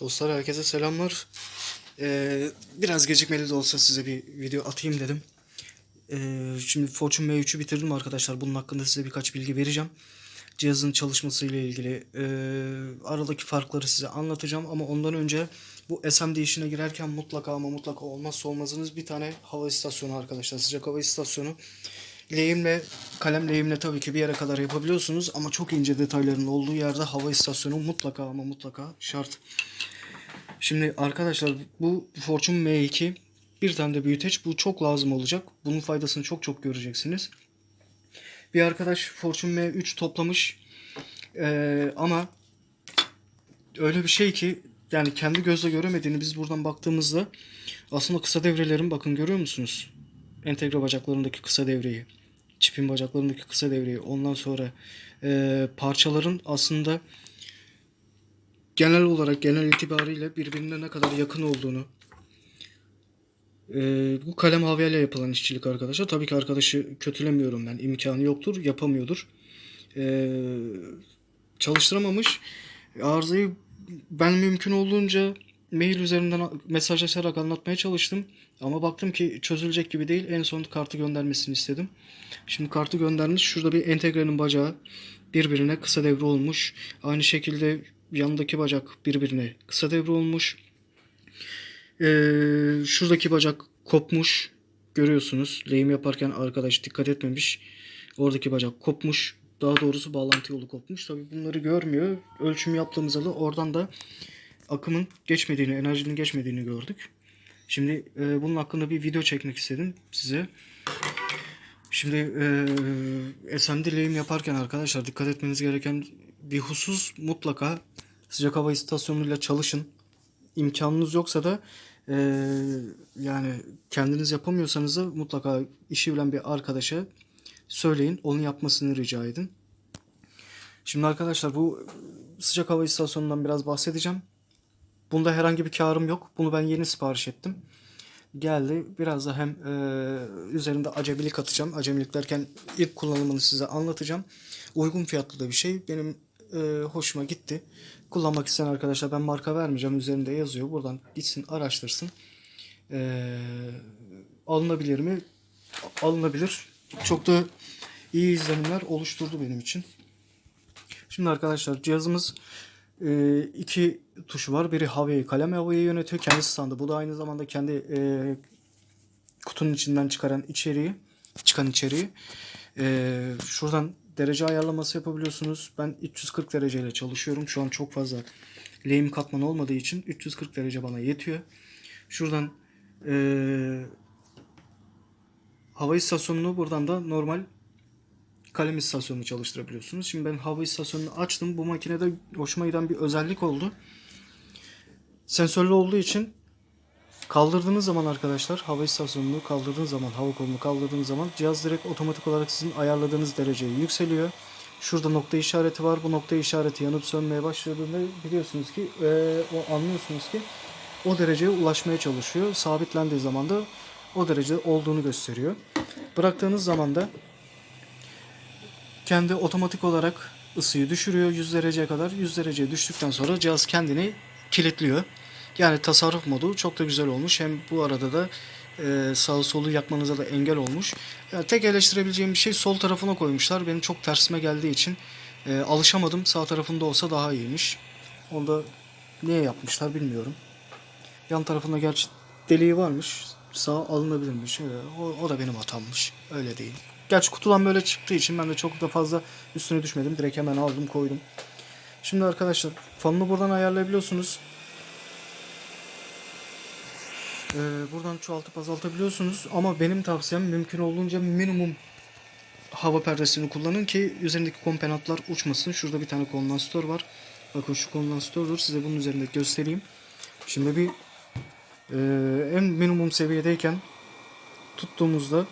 Dostlar herkese selamlar. Ee, biraz gecikmeli de olsa size bir video atayım dedim. Ee, şimdi Fortune M3'ü bitirdim arkadaşlar. Bunun hakkında size birkaç bilgi vereceğim. Cihazın çalışması ile ilgili e, aradaki farkları size anlatacağım. Ama ondan önce bu SMD işine girerken mutlaka ama mutlaka olmazsa olmazınız bir tane hava istasyonu arkadaşlar. Sıcak hava istasyonu. Lehimle, kalem lehimle tabii ki bir yere kadar yapabiliyorsunuz. Ama çok ince detayların olduğu yerde hava istasyonu mutlaka ama mutlaka şart. Şimdi arkadaşlar bu Fortune M2 bir tane de büyüteç. Bu çok lazım olacak. Bunun faydasını çok çok göreceksiniz. Bir arkadaş Fortune M3 toplamış. Ee, ama öyle bir şey ki yani kendi gözle göremediğini biz buradan baktığımızda aslında kısa devrelerin bakın görüyor musunuz? Entegre bacaklarındaki kısa devreyi. Çipin bacaklarındaki kısa devreyi. Ondan sonra e, parçaların aslında genel olarak genel itibariyle birbirine ne kadar yakın olduğunu ee, bu kalem havyayla yapılan işçilik arkadaşlar. Tabii ki arkadaşı kötülemiyorum ben. İmkanı yoktur, yapamıyordur. Ee, çalıştıramamış. Arızayı ben mümkün olduğunca mail üzerinden mesajlaşarak anlatmaya çalıştım. Ama baktım ki çözülecek gibi değil. En son kartı göndermesini istedim. Şimdi kartı göndermiş. Şurada bir entegrenin bacağı birbirine kısa devre olmuş. Aynı şekilde yanındaki bacak birbirine kısa devre olmuş. Ee, şuradaki bacak kopmuş. Görüyorsunuz. Lehim yaparken arkadaş dikkat etmemiş. Oradaki bacak kopmuş. Daha doğrusu bağlantı yolu kopmuş. Tabi bunları görmüyor. Ölçüm yaptığımızda da oradan da akımın geçmediğini, enerjinin geçmediğini gördük. Şimdi e, bunun hakkında bir video çekmek istedim size. Şimdi e, SMD lehim yaparken arkadaşlar dikkat etmeniz gereken bir husus mutlaka sıcak hava istasyonuyla çalışın. İmkanınız yoksa da e, yani kendiniz yapamıyorsanız da mutlaka işi bilen bir arkadaşa söyleyin. Onun yapmasını rica edin. Şimdi arkadaşlar bu sıcak hava istasyonundan biraz bahsedeceğim. Bunda herhangi bir karım yok. Bunu ben yeni sipariş ettim. Geldi. Biraz da hem e, üzerinde acemilik atacağım. Acemilik derken ilk kullanımını size anlatacağım. Uygun fiyatlı da bir şey. Benim e, hoşuma gitti. Kullanmak isteyen arkadaşlar ben marka vermeyeceğim. Üzerinde yazıyor. Buradan gitsin araştırsın. E, alınabilir mi? Alınabilir. Çok da iyi izlenimler oluşturdu benim için. Şimdi arkadaşlar cihazımız e, iki tuşu var. Biri havayı, kalem havayı yönetiyor. Kendi standı. Bu da aynı zamanda kendi e, kutunun içinden çıkaran içeriği, çıkan içeriği. E, şuradan derece ayarlaması yapabiliyorsunuz. Ben 340 dereceyle çalışıyorum. Şu an çok fazla lehim katmanı olmadığı için 340 derece bana yetiyor. Şuradan e, hava istasyonunu buradan da normal kalem istasyonunu çalıştırabiliyorsunuz. Şimdi ben hava istasyonunu açtım. Bu makinede hoşuma giden bir özellik oldu. Sensörlü olduğu için kaldırdığınız zaman arkadaşlar hava istasyonunu kaldırdığınız zaman hava kolunu kaldırdığınız zaman cihaz direkt otomatik olarak sizin ayarladığınız dereceye yükseliyor. Şurada nokta işareti var. Bu nokta işareti yanıp sönmeye başladığında biliyorsunuz ki e, o anlıyorsunuz ki o dereceye ulaşmaya çalışıyor. Sabitlendiği zaman da o derecede olduğunu gösteriyor. Bıraktığınız zaman da kendi otomatik olarak ısıyı düşürüyor 100 dereceye kadar. 100 dereceye düştükten sonra cihaz kendini kilitliyor. Yani tasarruf modu çok da güzel olmuş. Hem bu arada da e, sağı solu yakmanıza da engel olmuş. Yani tek eleştirebileceğim bir şey sol tarafına koymuşlar. Benim çok tersime geldiği için e, alışamadım. Sağ tarafında olsa daha iyiymiş. Onda niye yapmışlar bilmiyorum. Yan tarafında gerçi deliği varmış. Sağ alınabilirmiş. E, o, o da benim hatammış. Öyle değil. Gerçi kutudan böyle çıktığı için ben de çok da fazla üstüne düşmedim. Direkt hemen aldım koydum. Şimdi arkadaşlar fanını buradan ayarlayabiliyorsunuz. Ee, buradan çoğaltıp azaltabiliyorsunuz. Ama benim tavsiyem mümkün olduğunca minimum hava perdesini kullanın ki üzerindeki kompenatlar uçmasın. Şurada bir tane kondansatör var. Bakın şu kondansatördur. Size bunun üzerinde göstereyim. Şimdi bir e, en minimum seviyedeyken tuttuğumuzda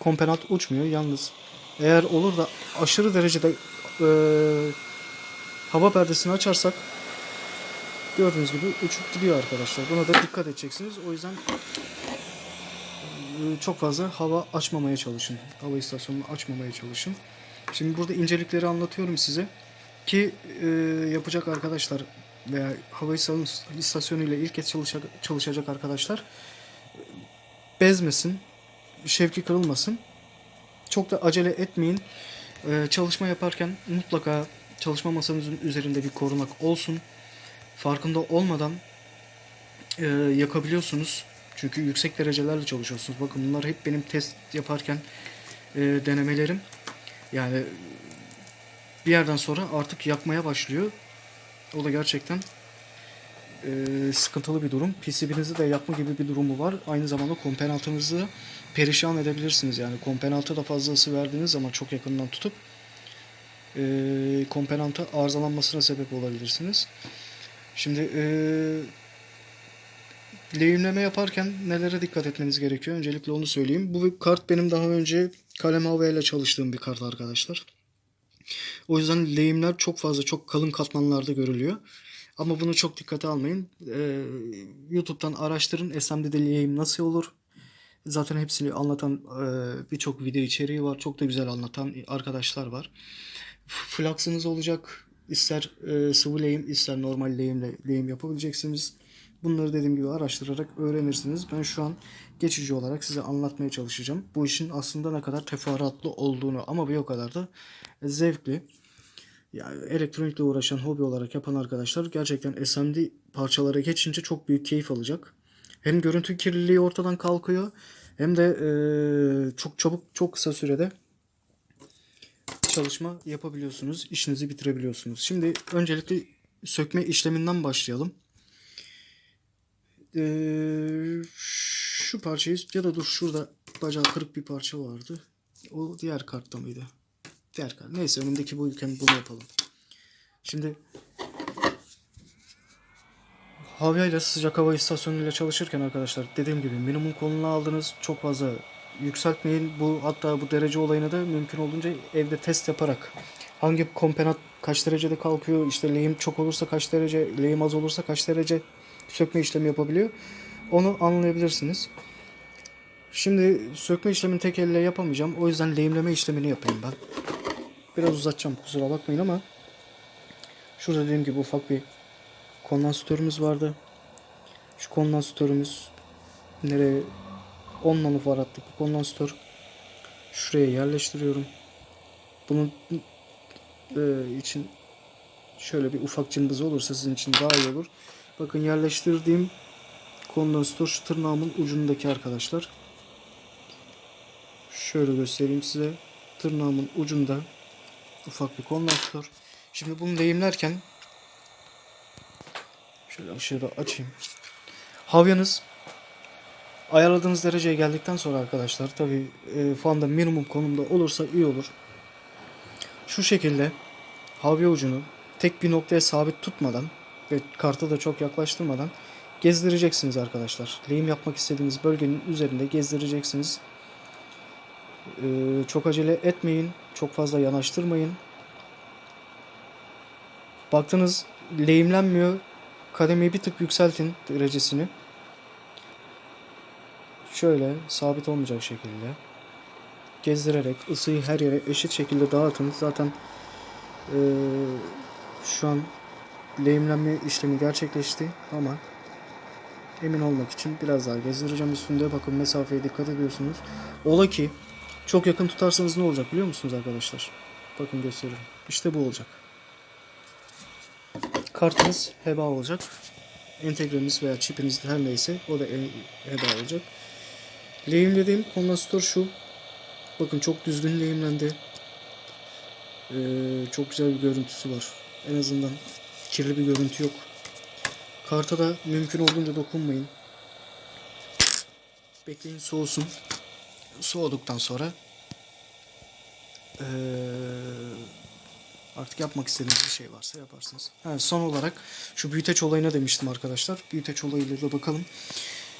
kompenat uçmuyor. Yalnız eğer olur da aşırı derecede e, hava perdesini açarsak gördüğünüz gibi uçup gidiyor arkadaşlar. Buna da dikkat edeceksiniz. O yüzden e, çok fazla hava açmamaya çalışın. Hava istasyonunu açmamaya çalışın. Şimdi burada incelikleri anlatıyorum size. Ki e, yapacak arkadaşlar veya hava istasyon- istasyonu ile ilk kez çalışacak, çalışacak arkadaşlar bezmesin, şevki kırılmasın. Çok da acele etmeyin. Ee, çalışma yaparken mutlaka çalışma masanızın üzerinde bir korunak olsun. Farkında olmadan e, yakabiliyorsunuz. Çünkü yüksek derecelerle çalışıyorsunuz. Bakın bunlar hep benim test yaparken e, denemelerim. Yani bir yerden sonra artık yakmaya başlıyor. O da gerçekten e, sıkıntılı bir durum. PCB'nizi de yakma gibi bir durumu var. Aynı zamanda kompenatınızı perişan edebilirsiniz. Yani kompenata da fazla ısı verdiğiniz zaman çok yakından tutup e, kompenata arızalanmasına sebep olabilirsiniz. Şimdi e, lehimleme yaparken nelere dikkat etmeniz gerekiyor? Öncelikle onu söyleyeyim. Bu kart benim daha önce kalem AV ile çalıştığım bir kart arkadaşlar. O yüzden lehimler çok fazla çok kalın katmanlarda görülüyor. Ama bunu çok dikkate almayın. Ee, YouTube'dan araştırın SMD'de lehim nasıl olur. Zaten hepsini anlatan e, birçok video içeriği var. Çok da güzel anlatan arkadaşlar var. Flux'ınız olacak. İster e, sıvı lehim ister normal lehimle lehim yapabileceksiniz. Bunları dediğim gibi araştırarak öğrenirsiniz. Ben şu an geçici olarak size anlatmaya çalışacağım. Bu işin aslında ne kadar teferruatlı olduğunu ama bir o kadar da zevkli. Yani elektronikle uğraşan hobi olarak yapan arkadaşlar gerçekten SMD parçalara geçince çok büyük keyif alacak. Hem görüntü kirliliği ortadan kalkıyor hem de eee, çok çabuk çok kısa sürede çalışma yapabiliyorsunuz. işinizi bitirebiliyorsunuz. Şimdi öncelikle sökme işleminden başlayalım. Eee, şu parçayı ya da dur şurada bacağı kırık bir parça vardı. O diğer kartta mıydı? Diğer kart. Neyse önümdeki bu ülken bunu yapalım. Şimdi Havya ile sıcak hava istasyonuyla çalışırken arkadaşlar dediğim gibi minimum konumuna aldınız. Çok fazla yükseltmeyin. Bu hatta bu derece olayını da mümkün olduğunca evde test yaparak hangi kompenat kaç derecede kalkıyor, işte lehim çok olursa kaç derece, lehim az olursa kaç derece sökme işlemi yapabiliyor. Onu anlayabilirsiniz. Şimdi sökme işlemini tek elle yapamayacağım. O yüzden lehimleme işlemini yapayım ben. Biraz uzatacağım kusura bakmayın ama şurada dediğim gibi ufak bir kondansatörümüz vardı. Şu kondansatörümüz nereye 10 nanofaradlık bir kondansatör. Şuraya yerleştiriyorum. Bunun e, için şöyle bir ufak cımbız olursa sizin için daha iyi olur. Bakın yerleştirdiğim kondansatör şu tırnağımın ucundaki arkadaşlar. Şöyle göstereyim size. Tırnağımın ucunda ufak bir kondansatör. Şimdi bunu lehimlerken şöyle aşağıda açayım. Havyanız ayarladığınız dereceye geldikten sonra arkadaşlar tabi e, fanda minimum konumda olursa iyi olur. Şu şekilde havya ucunu tek bir noktaya sabit tutmadan ve kartı da çok yaklaştırmadan gezdireceksiniz arkadaşlar. Lehim yapmak istediğiniz bölgenin üzerinde gezdireceksiniz. Ee, çok acele etmeyin. Çok fazla yanaştırmayın. Baktınız lehimlenmiyor. Kademeyi bir tık yükseltin derecesini. Şöyle sabit olmayacak şekilde gezdirerek ısıyı her yere eşit şekilde dağıtın. Zaten eee, şu an lehimlenme işlemi gerçekleşti ama emin olmak için biraz daha gezdireceğim üstünde. Bakın mesafeye dikkat ediyorsunuz. Ola ki çok yakın tutarsanız ne olacak biliyor musunuz arkadaşlar? Bakın gösteriyorum. İşte bu olacak. Kartınız heba olacak. Entegreniz veya çipiniz her neyse o da e- heba olacak. Lehimlediğim kondansatör şu. Bakın çok düzgün lehimlendi. Ee, çok güzel bir görüntüsü var. En azından kirli bir görüntü yok. Karta da mümkün olduğunca dokunmayın. Bekleyin soğusun. Soğuduktan sonra ee, artık yapmak istediğiniz bir şey varsa yaparsınız. Ha, son olarak şu büyüteç olayına demiştim arkadaşlar. Büyüteç olayıyla da bakalım.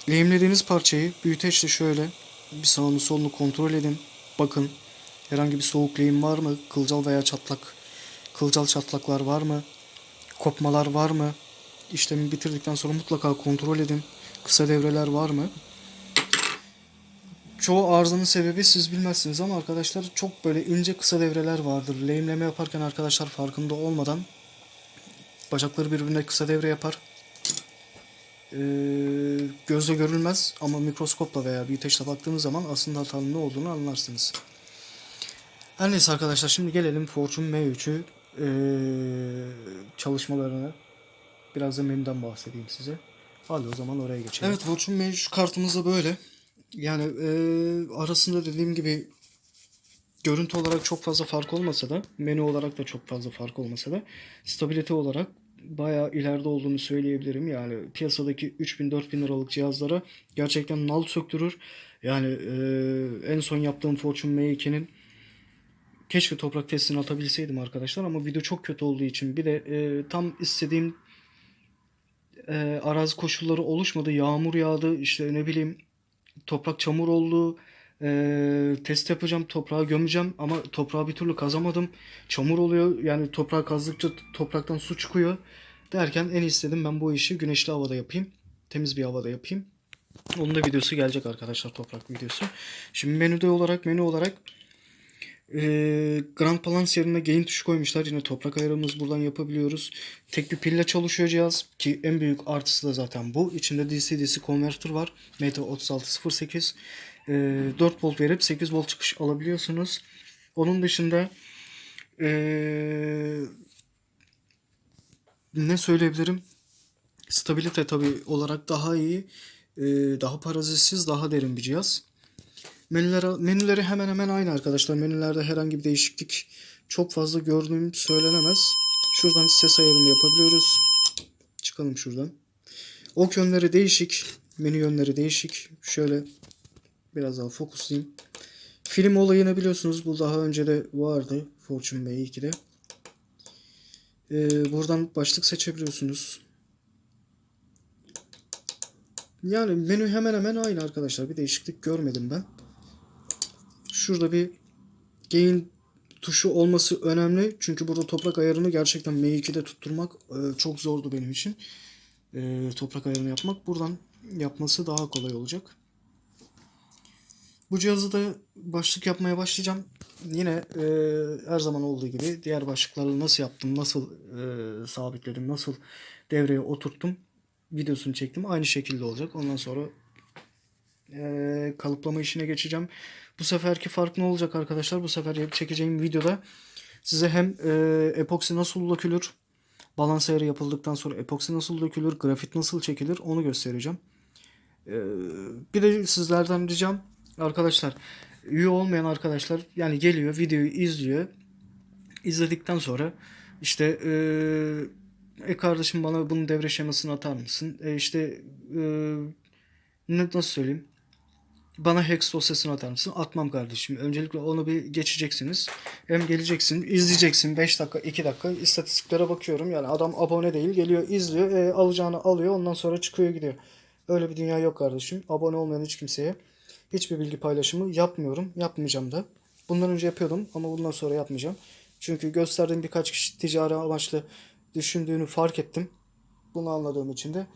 Lehimlediğiniz parçayı büyüteçle şöyle bir sağını solunu kontrol edin. Bakın herhangi bir soğuk lehim var mı? Kılcal veya çatlak, kılcal çatlaklar var mı? Kopmalar var mı? İşlemi bitirdikten sonra mutlaka kontrol edin. Kısa devreler var mı? Çoğu arızanın sebebi siz bilmezsiniz ama arkadaşlar çok böyle ince kısa devreler vardır. Lehimleme yaparken arkadaşlar farkında olmadan Bacakları birbirine kısa devre yapar. Ee, gözle görülmez ama mikroskopla veya büyüteçle baktığınız zaman aslında hatanın ne olduğunu anlarsınız. Her neyse arkadaşlar şimdi gelelim Fortune M3'ü ee, çalışmalarına. Biraz da menüden bahsedeyim size. Hadi o zaman oraya geçelim. Evet Fortune M3 kartımız da böyle. Yani ee, arasında dediğim gibi görüntü olarak çok fazla fark olmasa da menü olarak da çok fazla fark olmasa da stabilite olarak bayağı ileride olduğunu söyleyebilirim. Yani piyasadaki 3000-4000 liralık cihazlara gerçekten nal söktürür. Yani e, en son yaptığım Fortune M2'nin keşke toprak testini atabilseydim arkadaşlar ama video çok kötü olduğu için bir de e, tam istediğim e, arazi koşulları oluşmadı. Yağmur yağdı işte ne bileyim toprak çamur oldu. Ee, test yapacağım, toprağa gömeceğim ama toprağı bir türlü kazamadım. Çamur oluyor. Yani toprağı kazdıkça topraktan su çıkıyor. Derken en istedim ben bu işi güneşli havada yapayım. Temiz bir havada yapayım. Onun da videosu gelecek arkadaşlar toprak videosu. Şimdi menüde olarak menü olarak e, Grand Balance yerine gain tuşu koymuşlar. Yine toprak ayarımız buradan yapabiliyoruz. Tek bir pille çalışıyor cihaz ki en büyük artısı da zaten bu. İçinde DC-DC konvertör var. MT3608. E, 4 volt verip 8 volt çıkış alabiliyorsunuz. Onun dışında e, ne söyleyebilirim? Stabilite tabi olarak daha iyi. e, daha parazitsiz, daha derin bir cihaz. Menüleri, menüleri hemen hemen aynı arkadaşlar. Menülerde herhangi bir değişiklik çok fazla gördüğüm söylenemez. Şuradan ses ayarını yapabiliyoruz. Çıkalım şuradan. Ok yönleri değişik. Menü yönleri değişik. Şöyle biraz daha fokuslayayım. Film olayını biliyorsunuz. Bu daha önce de vardı. Fortune B2'de. Ee, buradan başlık seçebiliyorsunuz. Yani menü hemen hemen aynı arkadaşlar. Bir değişiklik görmedim ben. Şurada bir gain tuşu olması önemli. Çünkü burada toprak ayarını gerçekten M2'de tutturmak e, çok zordu benim için. E, toprak ayarını yapmak. Buradan yapması daha kolay olacak. Bu cihazı da başlık yapmaya başlayacağım. Yine e, her zaman olduğu gibi diğer başlıkları nasıl yaptım, nasıl e, sabitledim, nasıl devreye oturttum videosunu çektim. Aynı şekilde olacak. Ondan sonra e, kalıplama işine geçeceğim. Bu seferki fark ne olacak arkadaşlar? Bu sefer çekeceğim videoda size hem e, epoksi nasıl dökülür, balans ayarı yapıldıktan sonra epoksi nasıl dökülür, grafit nasıl çekilir onu göstereceğim. E, bir de sizlerden ricam arkadaşlar üye olmayan arkadaşlar yani geliyor videoyu izliyor. İzledikten sonra işte e, e kardeşim bana bunun devre şemasını atar mısın? E işte e, nasıl söyleyeyim? Bana hex dosyasını atar mısın? Atmam kardeşim. Öncelikle onu bir geçeceksiniz. Hem geleceksin, izleyeceksin 5 dakika, 2 dakika istatistiklere bakıyorum. Yani adam abone değil, geliyor, izliyor, e, alacağını alıyor, ondan sonra çıkıyor gidiyor. Öyle bir dünya yok kardeşim. Abone olmayan hiç kimseye hiçbir bilgi paylaşımı yapmıyorum. Yapmayacağım da. Bundan önce yapıyordum ama bundan sonra yapmayacağım. Çünkü gösterdiğim birkaç kişi ticari amaçlı düşündüğünü fark ettim. Bunu anladığım için de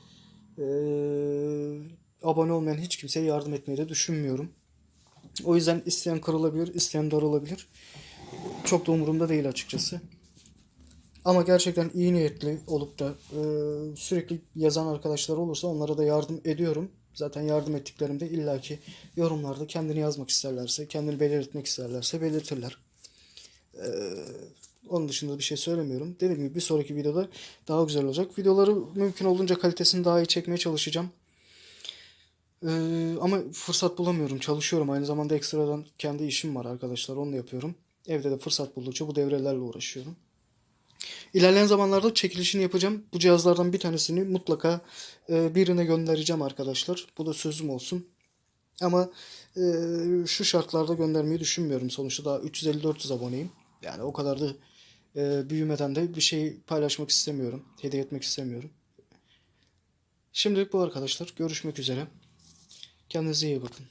eee abone olmayan hiç kimseye yardım etmeyi de düşünmüyorum. O yüzden isteyen kırılabilir, isteyen darılabilir. Çok da umurumda değil açıkçası. Ama gerçekten iyi niyetli olup da e, sürekli yazan arkadaşlar olursa onlara da yardım ediyorum. Zaten yardım ettiklerimde illaki yorumlarda kendini yazmak isterlerse, kendini belirtmek isterlerse belirtirler. E, onun dışında bir şey söylemiyorum. Dediğim gibi bir sonraki videoda daha güzel olacak. Videoları mümkün olduğunca kalitesini daha iyi çekmeye çalışacağım. Ee, ama fırsat bulamıyorum. Çalışıyorum. Aynı zamanda ekstradan kendi işim var arkadaşlar. Onu yapıyorum. Evde de fırsat buldukça bu devrelerle uğraşıyorum. İlerleyen zamanlarda çekilişini yapacağım. Bu cihazlardan bir tanesini mutlaka e, birine göndereceğim arkadaşlar. Bu da sözüm olsun. Ama e, şu şartlarda göndermeyi düşünmüyorum. Sonuçta daha 350-400 aboneyim. Yani o kadar da e, büyümeden de bir şey paylaşmak istemiyorum. Hediye etmek istemiyorum. Şimdilik bu arkadaşlar. Görüşmek üzere. Kendinize iyi bakın.